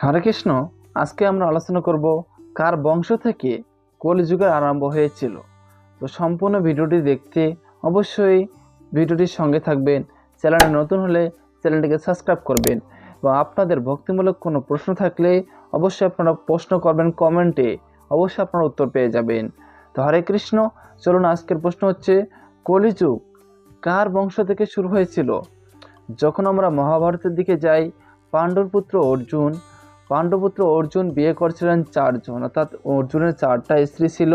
হরে কৃষ্ণ, আজকে আমরা আলোচনা করব কার বংশ থেকে কলিযুগের আরম্ভ হয়েছিল। তো সম্পূর্ণ ভিডিওটি দেখতে অবশ্যই ভিডিওটির সঙ্গে থাকবেন। চ্যানেলে নতুন হলে চ্যানেলটিকে সাবস্ক্রাইব করবেন। এবং আপনাদের ভক্তিমূলক কোনো প্রশ্ন থাকলে অবশ্যই আপনারা প্রশ্ন করবেন কমেন্টে, অবশ্যই আপনারা উত্তর পেয়ে যাবেন। তো হরে কৃষ্ণ, চলুন আজকের প্রশ্ন হচ্ছে, কলিযুগ কার বংশ থেকে শুরু হয়েছিল? যখন আমরা মহাভারতের দিকে যাই, পাণ্ডুর পুত্র অর্জুন পাণ্ডুপুত্র অর্জুন বিয়ে করছিলেন চারজন। অর্থাৎ অর্জুনের চারটা স্ত্রী ছিল।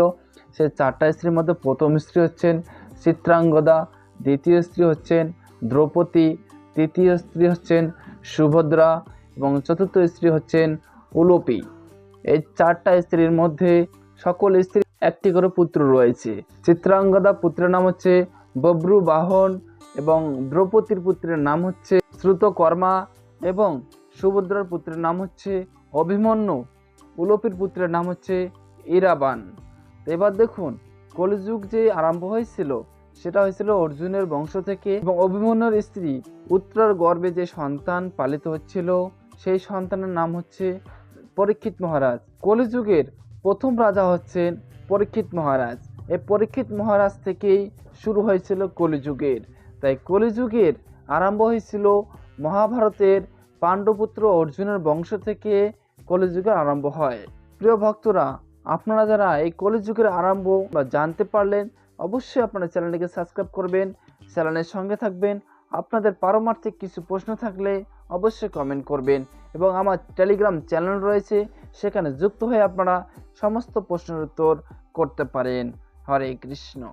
সেই চারটা স্ত্রীর মধ্যে প্রথম স্ত্রী হচ্ছেন চিত্রাঙ্গদা, দ্বিতীয় স্ত্রী হচ্ছেন দ্রৌপদী, তৃতীয় স্ত্রী হচ্ছেন সুভদ্রা এবং চতুর্থ স্ত্রী হচ্ছেন উলোপি। এই চারটা স্ত্রীর মধ্যে সকল স্ত্রী একটি করে পুত্র রয়েছে। চিত্রাঙ্গদা পুত্রের নাম হচ্ছে বব্রু বাহন এবং দ্রৌপদীর পুত্রের নাম হচ্ছে শ্রুতকর্মা এবং সুভদ্রার পুত্রের নাম হচ্ছে অভিমন্যু। উলোপির পুত্রের নাম হচ্ছে ইরাবান। এবার দেখুন, কলিযুগ যে আরম্ভ হয়েছিল, সেটা হয়েছিল অর্জুনের বংশ থেকে এবং অভিমন্যুর স্ত্রী উত্তরার গর্ভে যে সন্তান পালিত হচ্ছিল, সেই সন্তানের নাম হচ্ছে পরীক্ষিত মহারাজ। কলিযুগের প্রথম রাজা হচ্ছেন পরীক্ষিত মহারাজ। এই পরীক্ষিত মহারাজ থেকেই শুরু হয়েছিল কলিযুগের। তাই কলিযুগের আরম্ভ হয়েছিল মহাভারতের পাণ্ডবপুত্র অর্জুনের বংশ থেকে কলিযুগের আরম্ভ হয়। প্রিয় ভক্তরা, আপনারা যারা এই কলিযুগের আরম্ভ বা জানতে পারলেন, অবশ্যই আপনারা চ্যানেলটিকে সাবস্ক্রাইব করবেন, চ্যানেলের সঙ্গে থাকবেন। আপনাদের পারমার্থিক কিছু প্রশ্ন থাকলে অবশ্যই কমেন্ট করবেন এবং আমার টেলিগ্রাম চ্যানেল রয়েছে, সেখানে যুক্ত হয়ে আপনারা সমস্ত প্রশ্নের উত্তর করতে পারেন। হরে কৃষ্ণ।